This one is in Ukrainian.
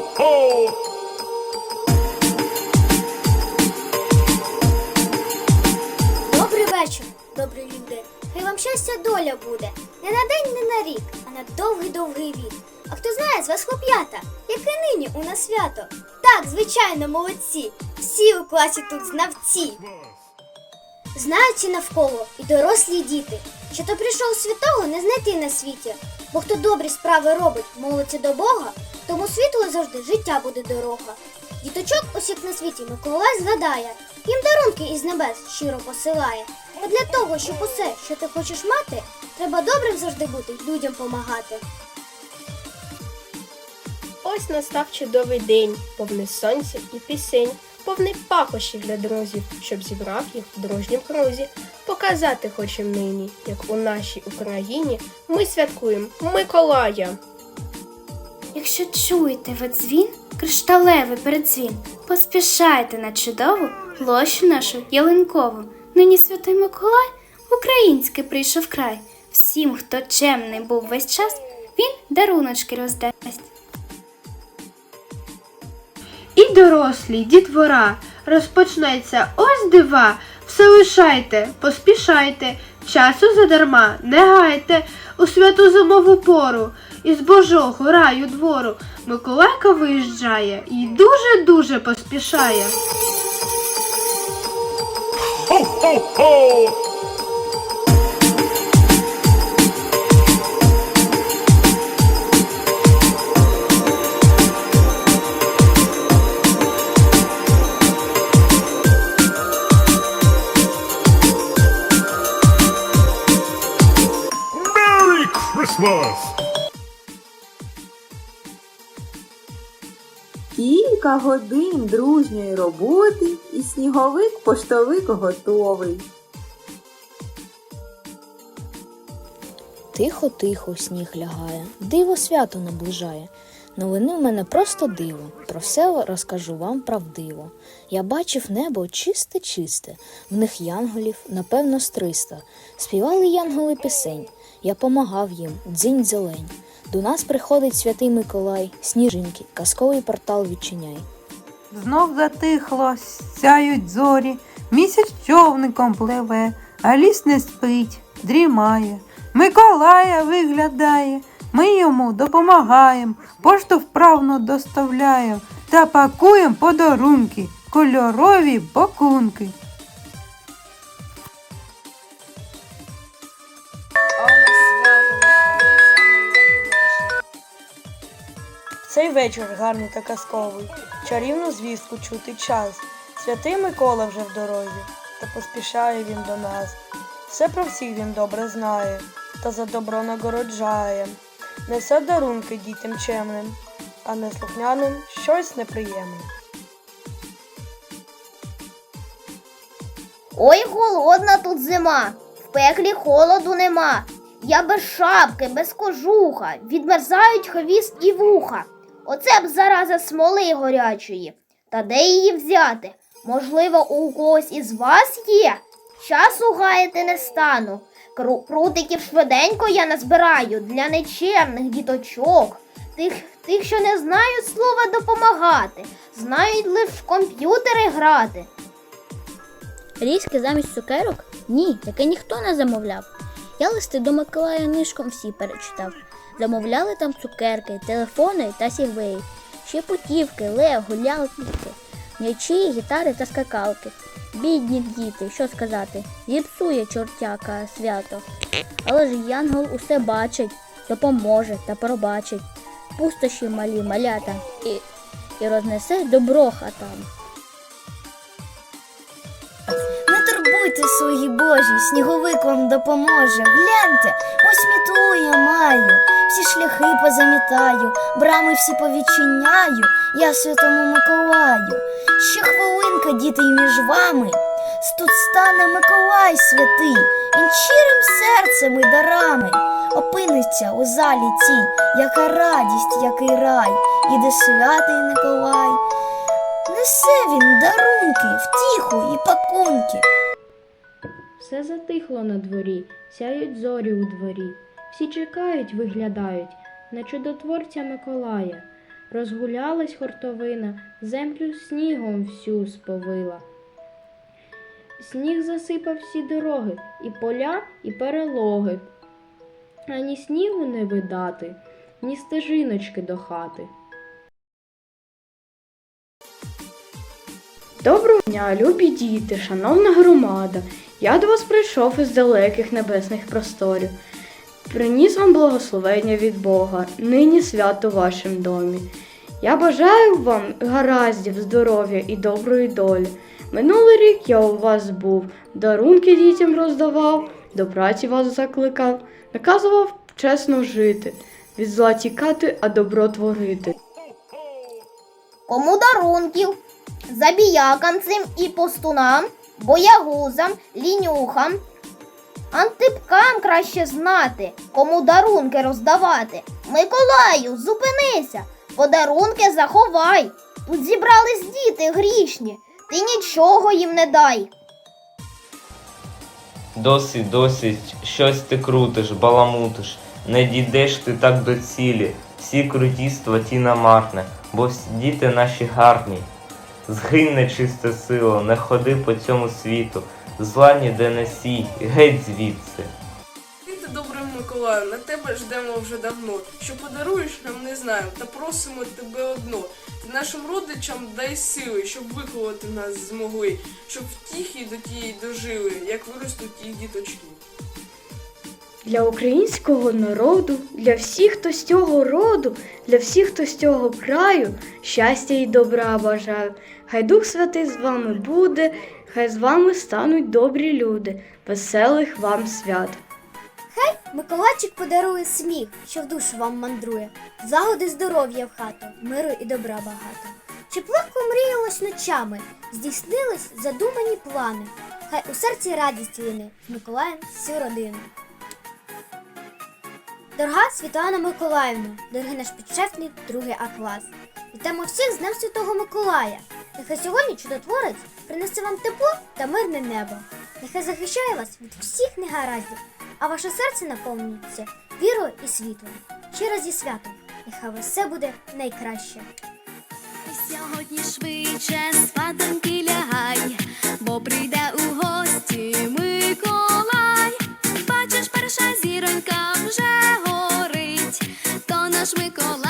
ho! Добрий вечір, добрі люди. Хай вам щастя доля буде. Не на день, не на рік, а на довгий-довгий вік. А хто знає з вас хлоп'ята, яке нині у нас свято? Так, звичайно, молодці. Всі у класі тут знавці. Знають і навколо і дорослі діти, що то прийшов святого не знайти на світі. Бо хто добрі справи робить, молиться до Бога, тому світло завжди життя буде дорога. Діточок усіх на світі Миколай згадає, їм дарунки із небес щиро посилає. А для того, щоб усе, що ти хочеш мати, треба добрим завжди бути людям помагати. Ось настав чудовий день, повний сонця і пісень, повний пахощів для друзів, щоб зібрав їх в дружнім крузі. Показати хочем нині, як у нашій Україні ми святкуємо Миколая. Якщо чуєте ви дзвін, кришталевий передзвін, поспішайте на чудову площу нашу ялинкову. Нині святий Миколай український прийшов край. Всім, хто чемний був весь час, він даруночки роздасть. Дорослі, дітвора, розпочнеться ось дива. Все лишайте, поспішайте, часу задарма, не гайте у святу зимову пору. Із Божого раю двору Миколайка виїжджає і дуже-дуже поспішає. Ho, ho, ho! Кілька годин дружньої роботи і сніговик-поштовик готовий. Тихо-тихо сніг лягає, диво свято наближає. Новини в мене просто диво. Про все розкажу вам правдиво. Я бачив небо чисте-чисте, в них янголів, напевно, з триста. Співали янголи пісень, я помагав їм, дзінь зелень. До нас приходить святий Миколай, сніжинки, казковий портал відчиняй. Знов затихло, сяють зорі, місяць човником пливе, а ліс не спить, дрімає. Миколая виглядає, ми йому допомагаємо, пошту вправно доставляємо та пакуємо подарунки, кольорові пакунки. Цей вечір гарний та казковий, чарівну звістку чути час. Святий Микола вже в дорозі, та поспішає він до нас. Все про всіх він добре знає, та за добро нагороджає. Несе дарунки дітям чемним, а неслухняним щось неприємне. Ой, голодна тут зима, в пеклі холоду нема. Я без шапки, без кожуха, відмерзають хвіст і вуха. Оце б зараза смоли горячої. Та де її взяти? Можливо, у когось із вас є? Часу гаяти не стану. Кру- Прутиків швиденько я назбираю для нечемних діточок, тих, тих, що не знають слова допомагати, знають лише в комп'ютери грати. Різки замість цукерок? Ні, таке ніхто не замовляв. Я листи до Миколая нишком всі перечитав. Замовляли там цукерки, телефони та сігвеї, ще путівки, лего, лялки, м'ячі, гітари та скакалки. Бідні діти, що сказати, зіпсує чортяка свято. Але ж Янгол усе бачить, допоможе та пробачить. Пустощі малі малята і, і рознесе добро хатам. Турбуйте свої божі, сніговик вам допоможе. Гляньте, ось мітлу я маю, всі шляхи позамітаю, брами всі повідчиняю, я святому Миколаю. Ще хвилинка, діти, між вами. Тут стане Миколай святий, він щирим серцем і дарами. Опиниться у залі цій, яка радість, який рай, іде святий Миколай. Несе він дарунки, втіху і пакунки. Все затихло на дворі, сяють зорі у дворі. Всі чекають, виглядають на чудотворця Миколая. Розгулялась хуртовина, землю снігом всю сповила. Сніг засипав всі дороги, і поля, і перелоги. Ані снігу не видати, ні стежиночки до хати. Доброго дня, любі діти, шановна громада. Я до вас прийшов із далеких небесних просторів. Приніс вам благословення від Бога, нині свято в вашім домі. Я бажаю вам гараздів, здоров'я і доброї долі. Минулий рік я у вас був, дарунки дітям роздавав, до праці вас закликав, наказував чесно жити, від зла тікати, а добро творити. Кому дарунків? Забіякам цим і постунам, боягузам, лінюхам. Антипкам краще знати, кому дарунки роздавати. Миколаю, зупинися, подарунки заховай. Тут зібрались діти грішні, ти нічого їм не дай. Досить, досить, щось ти крутиш, баламутиш. Не дійдеш ти так до цілі, всі крутіства ті намарне, бо всі діти наші гарні. Згинь нечиста сила, не ходи по цьому світу, зла ніде не сій, геть звідси. Ти добрий Миколаю, на тебе ждемо вже давно. Що подаруєш нам не знаємо, та просимо тебе одно. Ти нашим родичам дай сили, щоб виховати нас змогли, щоб втіхи до тієї дожили, як виростуть їх діточки. Для українського народу, для всіх, хто з цього роду, для всіх, хто з цього краю, щастя і добра бажаю. Хай Дух Святий з вами буде, хай з вами стануть добрі люди, веселих вам свят. Хай Миколайчик подарує сміх, що в душу вам мандрує, загоди здоров'я в хату, миру і добра багато. Щоб легко мріялось ночами, здійснились задумані плани. Хай у серці радість лине Миколаєм всю родину. Дорога Світлана Миколаївна, дорогий наш підшефний другий А клас. Вітаємо всіх з Днем Святого Миколая. Нехай сьогодні чудотворець принесе вам тепло та мирне небо. Нехай захищає вас від всіх негараздів, а ваше серце наповнюється вірою і світлом. Ще раз зі святом. Нехай у все буде найкраще. Сьогодні швидше спаденьки наш Миколай.